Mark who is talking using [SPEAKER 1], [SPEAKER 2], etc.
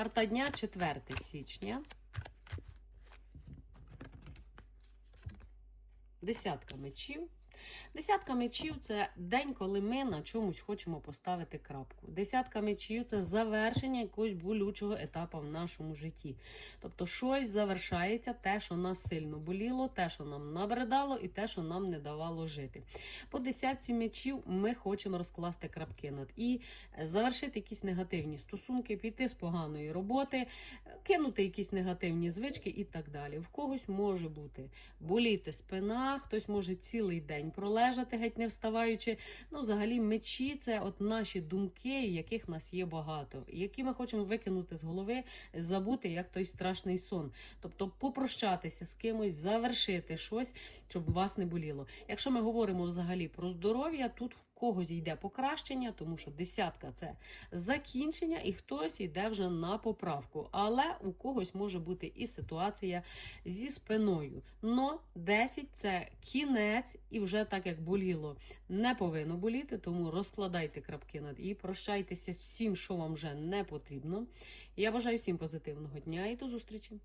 [SPEAKER 1] Карта дня 4 січня. Десятка мечів. Десятка мечів це день, коли ми на чомусь хочемо поставити крапку. Десятка мечів це завершення якогось болючого етапу в нашому житті. Тобто щось завершається, те, що нас сильно боліло, те, що нам набридало, і те, що нам не давало жити. По десятці мечів ми хочемо розкласти крапки над і завершити якісь негативні стосунки, піти з поганої роботи, кинути якісь негативні звички і так далі. В когось може бути боліти спина, хтось може цілий день пролежати, геть не вставаючи. Ну, взагалі, мечі це от наші думки, яких нас є багато, які ми хочемо викинути з голови, забути як той страшний сон. Тобто попрощатися з кимось, завершити щось, щоб вас не боліло. Якщо ми говоримо взагалі про здоров'я, тут в когось йде покращення, тому що десятка це закінчення, і хтось йде вже на поправку. Але у когось може бути і ситуація зі спиною. Но 10 це кінець, і вже так як боліло, не повинно боліти, тому розкладайте крапки над і прощайтеся з всім, що вам вже не потрібно. Я бажаю всім позитивного дня і до зустрічі!